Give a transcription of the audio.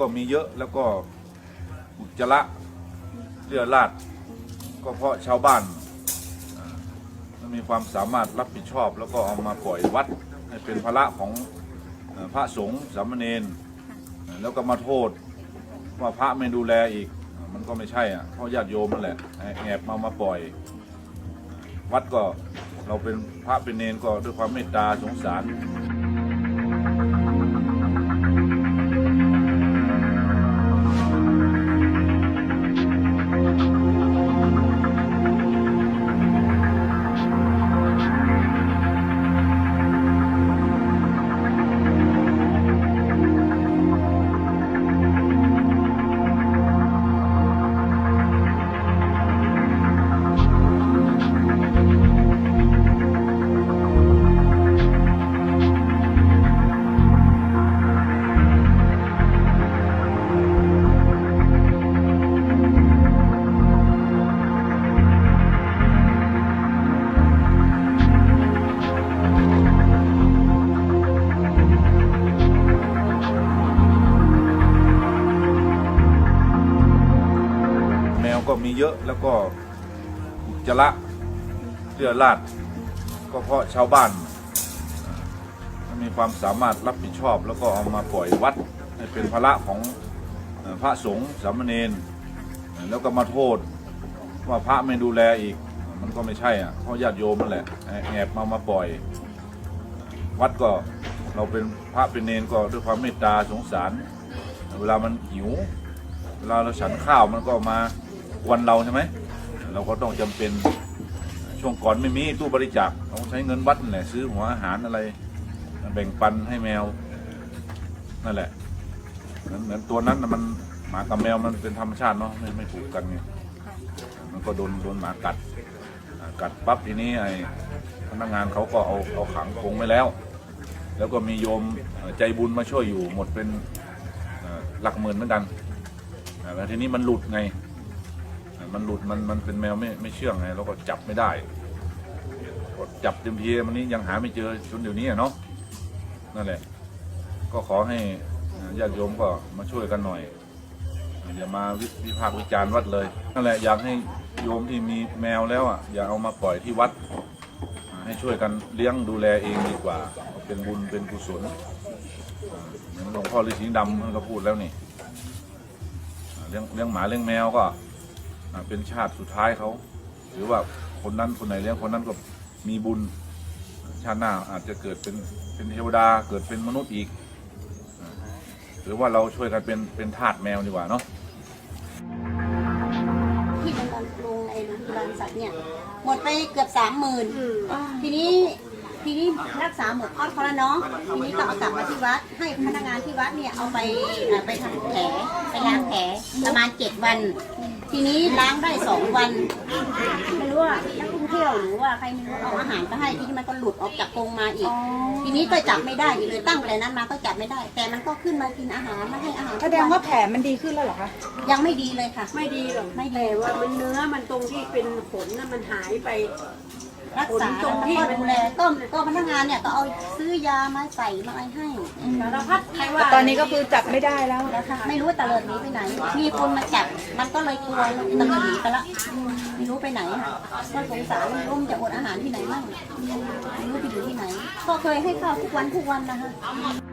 ก็มีเยอะแล้วก็อุจจาระเลือดราดก็เพราะชาวบ้านมันมีความสามารถรับผิดชอบ แล้วก็เอามาปล่อยวัดให้เป็นภาระของพระสงฆ์สามเณรแล้วก็มาโทษว่าพระไม่ดูแลอีก มันก็ไม่ใช่อะเพราะญาติโยมนั่นแหละแอบมามาปล่อย วัดก็เราเป็นพระเป็นเนนก็ด้วยความเมตตาสงสาร ก็มีเยอะแล้วก็อุจจาระเลือดราดก็เพราะชาวบ้านมันมีความสามารถรับผิดชอบ แล้วก็เอามาปล่อยวัดให้เป็นภาระของพระสงฆ์สามเณรแล้วก็มาโทษว่าพระไม่ดูแลอีก มันก็ไม่ใช่อะเพราะญาติโยมนั่นแหละแอบมามาปล่อย วัดก็เราเป็นพระเป็นเนนก็ด้วยความเมตตาสงสาร เวลามันหิว เวลาเราฉันข้าวมันก็มา วันเราใช่ไหมเราก็ต้องจำเป็นช่วงก่อนไม่มีตู้บริจาคเราใช้เงินวัดแหละซื้อหัวอาหารอะไร แบ่งปันให้แมวนั่นแหละเหมือนเหมือนตัวนั้นมันหมากับแมวมันเป็นธรรมชาติเนาะไม่ไม่ถูกกันไงมันก็โดนโดนหมากัดกัดปั๊บทีนี้ไอ้พนักงานเขาก็เอาเอาขังคงไว้แล้ว แล้วก็มีโยมใจบุญมาช่วยอยู่หมดเป็นหลักหมื่นเหมือนกันแล้วทีนี้มันหลุดไง มันหลุดมันมันเป็นแมวไม่ไม่เชื่องไงเราก็จับไม่ได้กดจับเต็มทีมันนี้ยังหาไม่เจอจนเดี๋ยวนี้เนาะนั่นแหละ ก็ขอให้ญาติโยมก็มาช่วยกันหน่อยอย่ามาวิวพากษ์วิจารณ์วัดเลยนั่นแหละอยากให้โยมที่มีแมวแล้วอะอย่าเอามาปล่อยที่วัด ให้ช่วยกันเลี้ยงดูแลเองดีกว่า เป็นบุญเป็นกุศลอ่าเหมือนหลวงพ่อฤาษีดำท่านก็พูดแล้วนี่เลี้ยงเลี้ยงหมาเลี้ยงแมวก็ อ่าเป็นชาติสุดท้ายเขา หรือว่าคนนั้นคนไหนเลี้ยงคนนั้นก็มีบุญ ชาติหน้าอาจจะเกิดเป็นเป็นเทวดาเกิดเป็นมนุษย์อีกอ่าหรือว่าเราช่วยกันเป็นเป็นทาสแมวดีกว่าเนาะ ที่มันบำรุงไอ้โรงพยาบาลสัตว์เนี่ย หมดไปเกือบสามหมื่นทีนี้ทีนี้รักษาหมดคอร์สเขาแล้วเนาะทีนี้ก็เอากลับมาที่วัด ให้พนักงานที่วัดเนี่ยเอาไปเอ่อไปทำแผลไปล้างแผลประมาณเจ็ดวัน ทีนี้ล้างได้สองวัน ไม่รู้ว่านักท่องเที่ยวหรือว่าใครไม่รู้เอาอาหารไปให้ทีนี้มันก็หลุดออกจากกรงมาอีก ทีนี้ก็จับไม่ได้อีกเลยตั้งแต่นั้นมาก็จับไม่ได้ แต่มันก็ขึ้นมากินอาหารมาให้อาหารทุกแสดงว่าแผลมันดีขึ้นแล้วเหรอคะ ยังไม่ดีเลยค่ะ ไม่ดีหรอกไม่ดีแต่ว่ามันเนื้อมันตรงที่เป็นขนน่ะมันหายไปรักษาตรงที่แล้วก็ดูแล ก็ก็พนักงานเนี่ยก็เอาซื้อยามาใส่มาอะไรให้สารพัดใครว่าแต่ตอนนี้ก็คือจับไม่ได้แล้ว แล้วค่ะไม่รู้ว่าตะเลิดหนีไปไหน มีคนมาจับมันก็เลยกลัวเลยตะเลิดหนีไปละไม่รู้ไปไหนค่ะก็สงสารไม่รู้มันจะอดอาหารที่ไหนบ้างไม่รู้ไปอยู่ที่ไหน ก็เคยให้ข้าวทุกวันทุกวันนะคะ